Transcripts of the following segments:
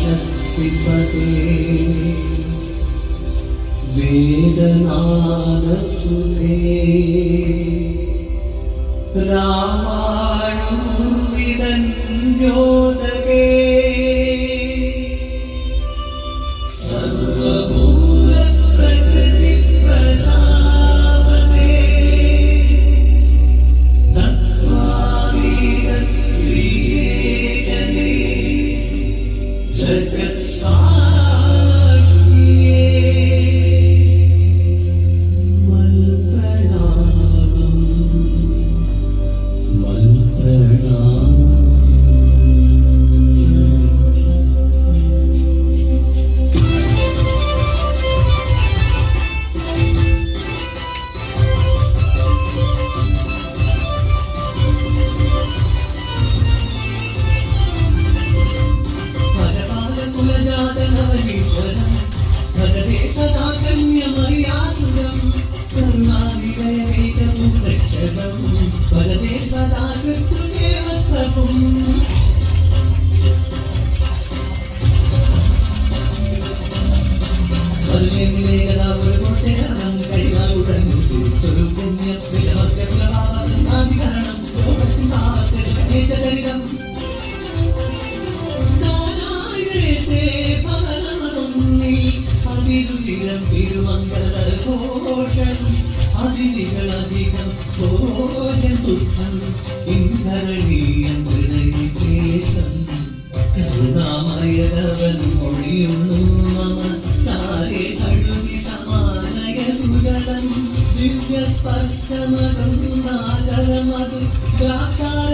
शक्तिपते वेदनादसुते रामाणुविदन् ज्योत അതിഥികളധികം ഭോജൻ തുച്ഛം ഇന്ധരണീയം ഹൃദയദേശം കരുണാമയവൻ മൊഴിയുന്നു മമ ചാരേ ದಿವ್ಯ ಸ್ಪರ್ಶಮಗಂಗಾಚಲಮದು ದ್ರಾಕ್ಷಾರ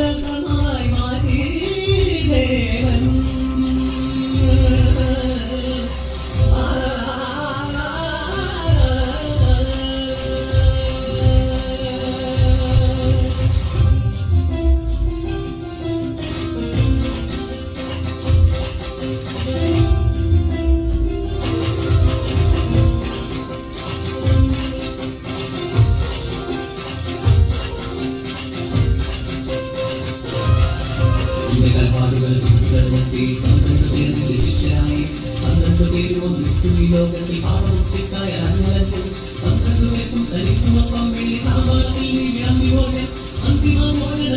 ലോകത്തിൽ പാപമുക്തിക്കായ അന്വലത്തിൽ പന്ത്രണ്ട് പേർക്കും തനിക്കുമൊപ്പം വെള്ളി താമ്പാളത്തിൽ നീ വിളമ്പി അന്തിമ മോചന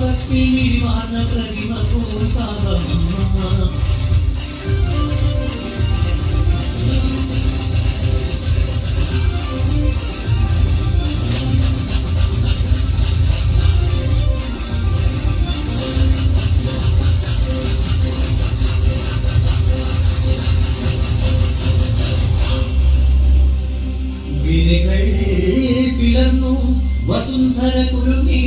కాబట్టి వాన ప్రతిమ కోతారమ్మ பிறங்கள் பிளர்ந்தும் வசுந்தர குருகி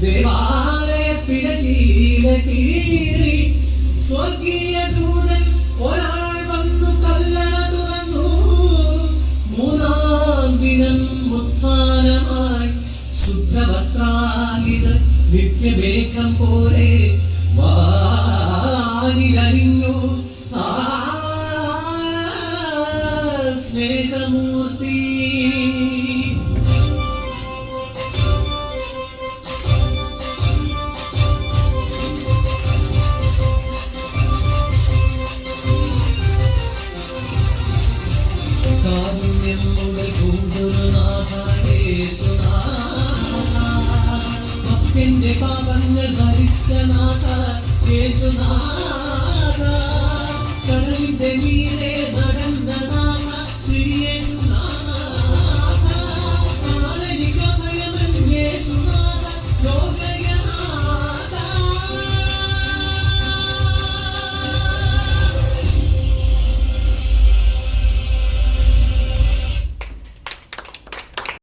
ദേവാലയത്തിലെ ശീല കീറി സ്വർഗീയ ദൂതൻ ഒരാൾ വന്നു കല്ലറ തുറന്നു. മൂന്നാം ദിനം ഉത്ഥാനമായി ശുദ്ധവസ്ത്രാലിത് നിത്യമേഘം പോലെ జనాక చేస్తున్నారా కడలిందే మీరేదా